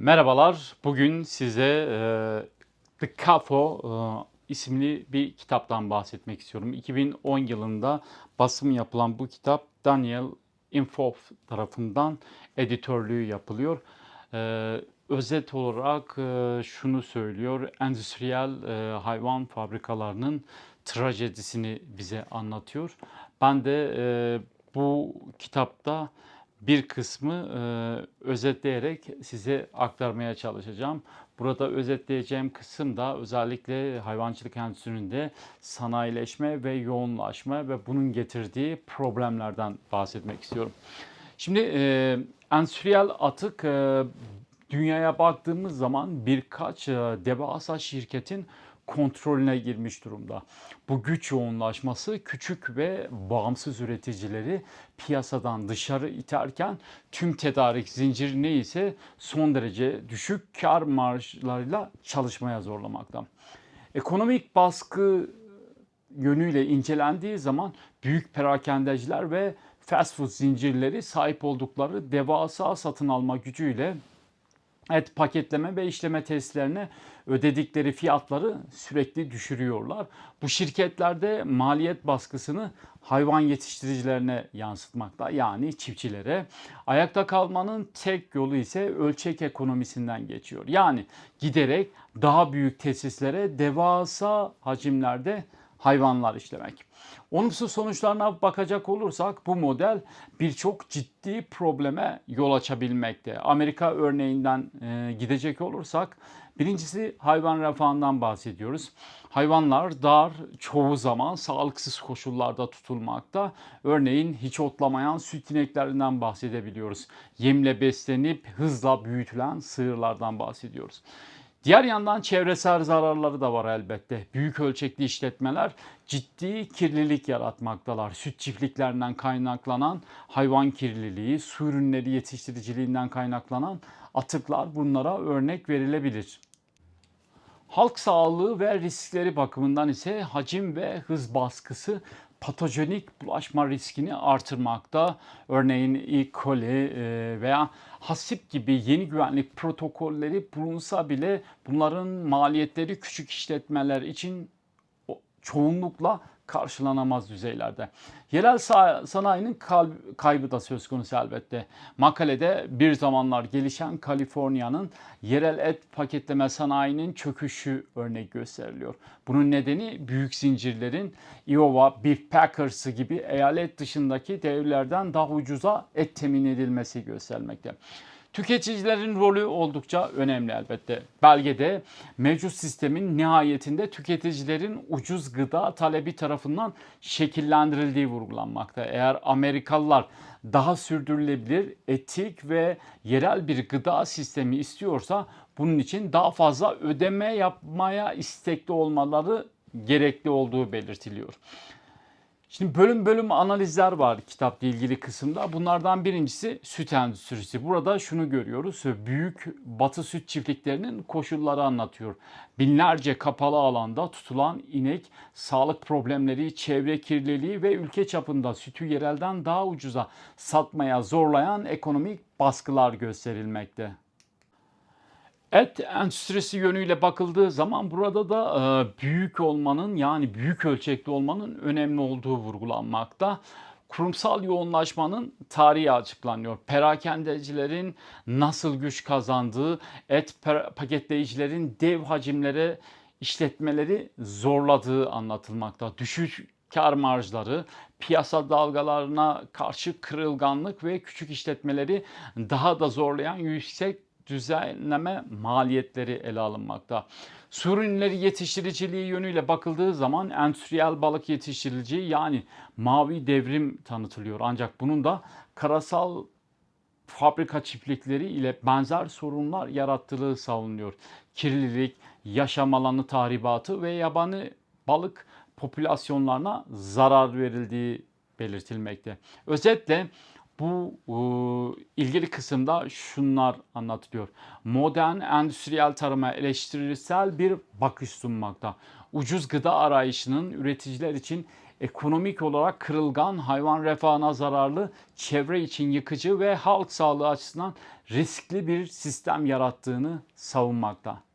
Merhabalar. Bugün size e, The CAFO e, isimli bir kitaptan bahsetmek istiyorum. 2010 yılında basım yapılan bu kitap Daniel Infof tarafından editörlüğü yapılıyor. E, özet olarak e, şunu söylüyor. Endüstriyel e, hayvan fabrikalarının trajedisini bize anlatıyor. Ben de e, bu kitapta bir kısmı e, özetleyerek size aktarmaya çalışacağım. Burada özetleyeceğim kısım da özellikle hayvancılık endüstrisinde sanayileşme ve yoğunlaşma ve bunun getirdiği problemlerden bahsetmek istiyorum. Şimdi e, endüstriyel atık e, dünyaya baktığımız zaman birkaç e, devasa şirketin kontrolüne girmiş durumda. Bu güç yoğunlaşması küçük ve bağımsız üreticileri piyasadan dışarı iterken tüm tedarik zinciri neyse son derece düşük kar marjlarıyla çalışmaya zorlamakta. Ekonomik baskı yönüyle incelendiği zaman büyük perakendeciler ve fast food zincirleri sahip oldukları devasa satın alma gücüyle et paketleme ve işleme tesislerine ödedikleri fiyatları sürekli düşürüyorlar. Bu şirketlerde maliyet baskısını hayvan yetiştiricilerine yansıtmakta yani çiftçilere. Ayakta kalmanın tek yolu ise ölçek ekonomisinden geçiyor. Yani giderek daha büyük tesislere devasa hacimlerde hayvanlar işlemek. Olumsuz sonuçlarına bakacak olursak bu model birçok ciddi probleme yol açabilmekte. Amerika örneğinden e, gidecek olursak birincisi hayvan refahından bahsediyoruz. Hayvanlar dar, çoğu zaman sağlıksız koşullarda tutulmakta. Örneğin hiç otlamayan süt ineklerinden bahsedebiliyoruz. Yemle beslenip hızla büyütülen sığırlardan bahsediyoruz. Diğer yandan çevresel zararları da var elbette. Büyük ölçekli işletmeler ciddi kirlilik yaratmaktalar. Süt çiftliklerinden kaynaklanan hayvan kirliliği, su ürünleri yetiştiriciliğinden kaynaklanan atıklar bunlara örnek verilebilir. Halk sağlığı ve riskleri bakımından ise hacim ve hız baskısı patojenik bulaşma riskini artırmakta. Örneğin E. coli e, veya hasip gibi yeni güvenlik protokolleri bulunsa bile bunların maliyetleri küçük işletmeler için çoğunlukla karşılanamaz düzeylerde. Yerel sanayinin kaybı da söz konusu elbette. Makalede bir zamanlar gelişen Kaliforniya'nın yerel et paketleme sanayinin çöküşü örnek gösteriliyor. Bunun nedeni büyük zincirlerin Iowa Beef Packers'ı gibi eyalet dışındaki devlerden daha ucuza et temin edilmesi göstermekte. Tüketicilerin rolü oldukça önemli elbette. Belgede mevcut sistemin nihayetinde tüketicilerin ucuz gıda talebi tarafından şekillendirildiği vurgulanmakta. Eğer Amerikalılar daha sürdürülebilir, etik ve yerel bir gıda sistemi istiyorsa bunun için daha fazla ödeme yapmaya istekli olmaları gerekli olduğu belirtiliyor. Şimdi bölüm bölüm analizler var kitapla ilgili kısımda. Bunlardan birincisi süt endüstrisi. Burada şunu görüyoruz. Büyük batı süt çiftliklerinin koşulları anlatıyor. Binlerce kapalı alanda tutulan inek sağlık problemleri, çevre kirliliği ve ülke çapında sütü yerelden daha ucuza satmaya zorlayan ekonomik baskılar gösterilmekte. Et endüstrisi yönüyle bakıldığı zaman burada da e, büyük olmanın yani büyük ölçekli olmanın önemli olduğu vurgulanmakta. Kurumsal yoğunlaşmanın tarihi açıklanıyor. Perakendecilerin nasıl güç kazandığı, et paketleyicilerin dev hacimlere işletmeleri zorladığı anlatılmakta. Düşük kar marjları, piyasa dalgalarına karşı kırılganlık ve küçük işletmeleri daha da zorlayan yüksek düzenleme maliyetleri ele alınmakta. Su ürünleri yetiştiriciliği yönüyle bakıldığı zaman endüstriyel balık yetiştiriciliği yani mavi devrim tanıtılıyor. Ancak bunun da karasal fabrika çiftlikleri ile benzer sorunlar yarattığı savunuyor. Kirlilik, yaşam alanı tahribatı ve yabani balık popülasyonlarına zarar verildiği belirtilmekte. Özetle bu e, ilgili kısımda şunlar anlatılıyor. Modern endüstriyel tarıma eleştirisel bir bakış sunmakta. Ucuz gıda arayışının üreticiler için ekonomik olarak kırılgan, hayvan refahına zararlı, çevre için yıkıcı ve halk sağlığı açısından riskli bir sistem yarattığını savunmakta.